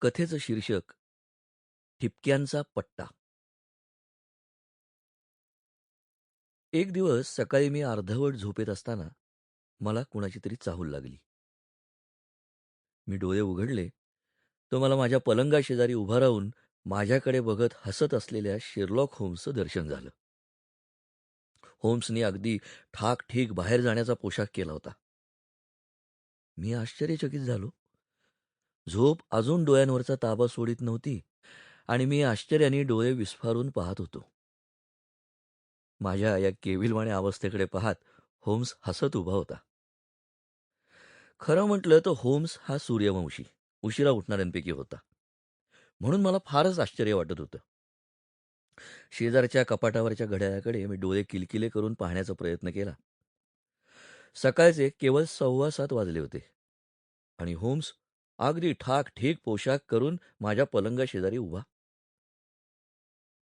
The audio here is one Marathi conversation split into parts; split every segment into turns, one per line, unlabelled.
कथेचं शीर्षक ठिपक्यांचा पट्टा. एक दिवस सकाळी मी अर्धवट झोपेत असताना मला कुणाची तरी चाहूल लागली. मी डोळे उघडले. तो मला माझ्या पलंगा शेजारी उभा राहून माझ्याकडे बघत हसत असलेल्या शेरलॉक होम्सचं दर्शन झालं. होम्सनी अगदी ठाक ठीक बाहेर जाण्याचा पोशाख केला होता. मी आश्चर्यचकित झालो. झोप अजून डोळ्यांवरचा ताबा सोडित नव्हती आणि मी आश्चर्याने डोळे विस्फारून पाहत होतो. माझ्या या केविलवाण्या अवस्थेकडे पाहत होम्स हसत उभा होता. खरं म्हटलं तर होम्स हा सूर्यवंशी उशिरा उठणाऱ्यांपैकी होता. म्हणून मला फारच आश्चर्य वाटत होतं. शेजारच्या कपाटावरच्या घड्याळाकडे मी डोळे किलकिले करून पाहण्याचा प्रयत्न केला. सकाळचे केवळ सव्वा सात वाजले होते आणि होम्स अगदी ठाक ठीक पोशाख करून माझ्या पलंगाशेजारी उभा.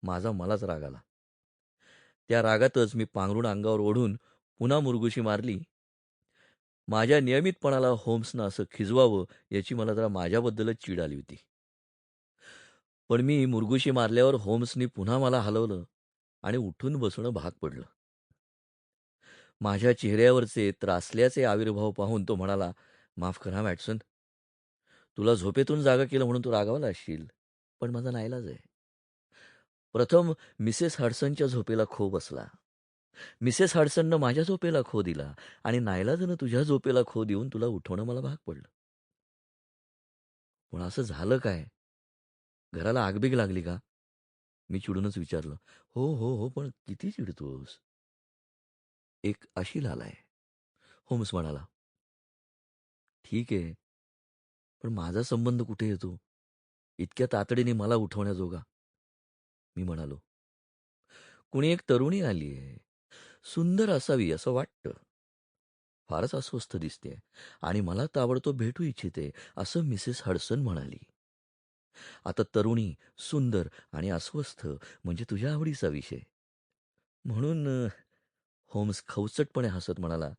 माझा मलाच राग आला. त्या रागातच मी पांघरुण अंगावर ओढून पुन्हा मुरगुशी मारली. माझ्या नियमितपणाला होम्सनं असं खिजवावं याची मला जरा माझ्याबद्दलच चीड आली होती. पण मी मुरगुशी मारल्यावर होम्सनी पुन्हा मला हलवलं आणि उठून बसणं भाग पडलं. माझ्या चेहऱ्यावरचे त्रासल्याचे आविर्भाव पाहून तो म्हणाला माफ करा मॅटसन तुला झोपेतून जागा केलं म्हणून तू रागावला असशील पण माझा नाईलाज आहे. प्रथम मिसेस हडसनच्या झोपेला खो बसला. मिसेस हडसननं माझ्या झोपेला खो दिला आणि नाईलाजानं तुझ्या झोपेला खो देऊन तुला उठवणं मला भाग पडलं. पण असं झालं काय? घराला आगबीग लागली का? मी चिडूनच विचारलं. हो हो हो पण किती चिडतोस? एक अशी लाल आहे. होम्स म्हणाला. ठीक आहे. पण माझा संबंध कुठे येतो? इतक्या तातडीने मला उठवण्याजोगा. मी म्हणालो कुणी एक तरुणी आली आहे सुंदर असावी असं वाटतं. फारच अस्वस्थ दिसते आणि मला ताबडतोब भेटू इच्छिते असं मिसेस हडसन म्हणाली. आता तरुणी सुंदर आणि अस्वस्थ म्हणजे तुझ्या आवडीचा विषय. म्हणून होम्स खवचटपणे हसत म्हणाला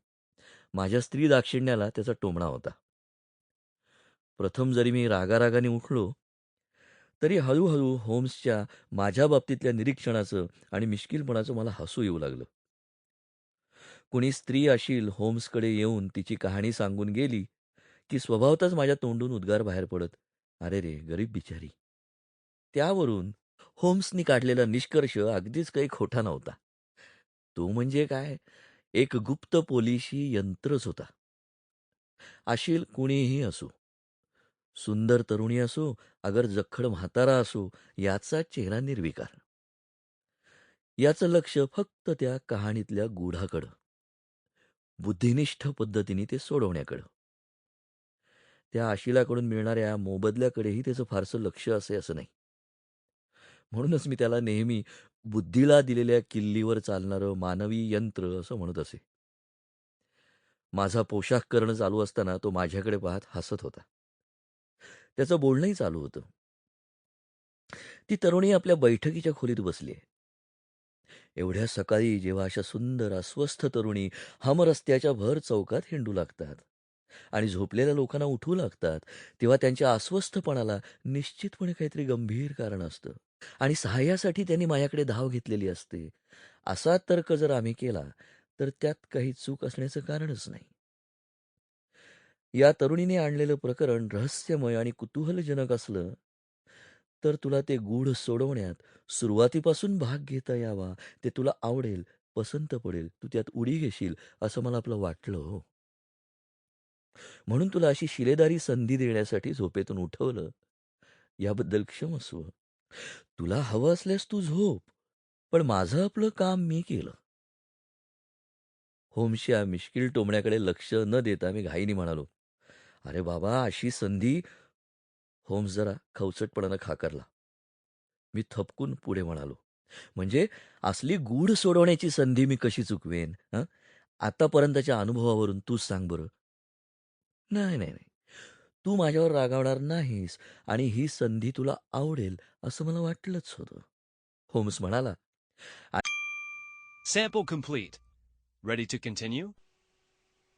माझ्या स्त्री दाक्षिण्याला त्याचा टोमणा होता. प्रथम जरी मी रागारागाने उठलो तरी हळूहळू होम्सच्या माझ्या बाबतीतल्या निरीक्षणाचं आणि मिश्किलपणाचं मला हसू येऊ लागलं. कुणी स्त्री अशील होम्सकडे येऊन तिची कहाणी सांगून गेली की स्वभावतच माझ्या तोंडून उद्गार बाहेर पडत अरे रे गरीब बिचारी. त्यावरून होम्सनी काढलेला निष्कर्ष अगदीच काही खोटा नव्हता. तो म्हणजे काय? एक गुप्त पोलिशी यंत्रच होता. अशील कुणीही असो. सुंदर तरुणी असो अगर जखड म्हातारा असो याचा चेहरा निर्विकार. याचं लक्ष फक्त त्या कहाणीतल्या गूढाकडं. बुद्धिनिष्ठ पद्धतीने ते सोडवण्याकडं. त्या आशिलाकडून मिळणाऱ्या मोबदल्याकडेही त्याचं फारसं लक्ष असे असं नाही. म्हणूनच मी त्याला नेहमी बुद्धीला दिलेल्या किल्लीवर चालणारं मानवी यंत्र असं म्हणत असे. माझा पोशाख करणं चालू असताना तो माझ्याकडे पाहत हसत होता. त्याचं बोलणंही चालू होतं. ती तरुणी आपल्या बैठकीच्या खोलीत बसली. एवढ्या सकाळी जेव्हा अशा सुंदर अस्वस्थ तरुणी हमरस्त्याच्या भर चौकात हिंडू लागतात आणि झोपलेल्या लोकांना उठू लागतात तेव्हा त्यांच्या अस्वस्थपणाला निश्चितपणे काहीतरी गंभीर कारण असतं आणि सहाय्यासाठी त्यांनी माझ्याकडे धाव घेतलेली असते. असा तर्क जर आम्ही केला तर त्यात काही चूक असण्याचं कारणच नाही. या तरुणीने आणलेलं प्रकरण रहस्यमय आणि कुतूहलजनक असलं तर तुला ते गूढ सोडवण्यात सुरुवातीपासून भाग घेता यावा. ते तुला आवडेल पसंत पडेल. तू त्यात उडी घेशील असं मला आपलं वाटलं हो. म्हणून तुला अशी शिलेदारी संधी देण्यासाठी झोपेतून उठवलं. याबद्दल क्षम असू. तुला हवं असल्यास तू झोप पण माझं आपलं काम मी केलं. होमशी मिश्किल टोमण्याकडे लक्ष न देता मी घाईनी म्हणालो अरे बाबा अशी संधी होम्स जरा खवचटपणानं खाकरला मी थपकून पुढे म्हणालो म्हणजे असली गूढ सोडवण्याची संधी मी कशी चुकवेन हं? आतापर्यंतच्या अनुभवावरून तूच सांग बरं नाही नाही नाही तू माझ्यावर रागावणार नाहीस आणि ही संधी तुला आवडेल असं मला वाटलंच होतं होम्स म्हणाला
Sample complete. Ready to continue?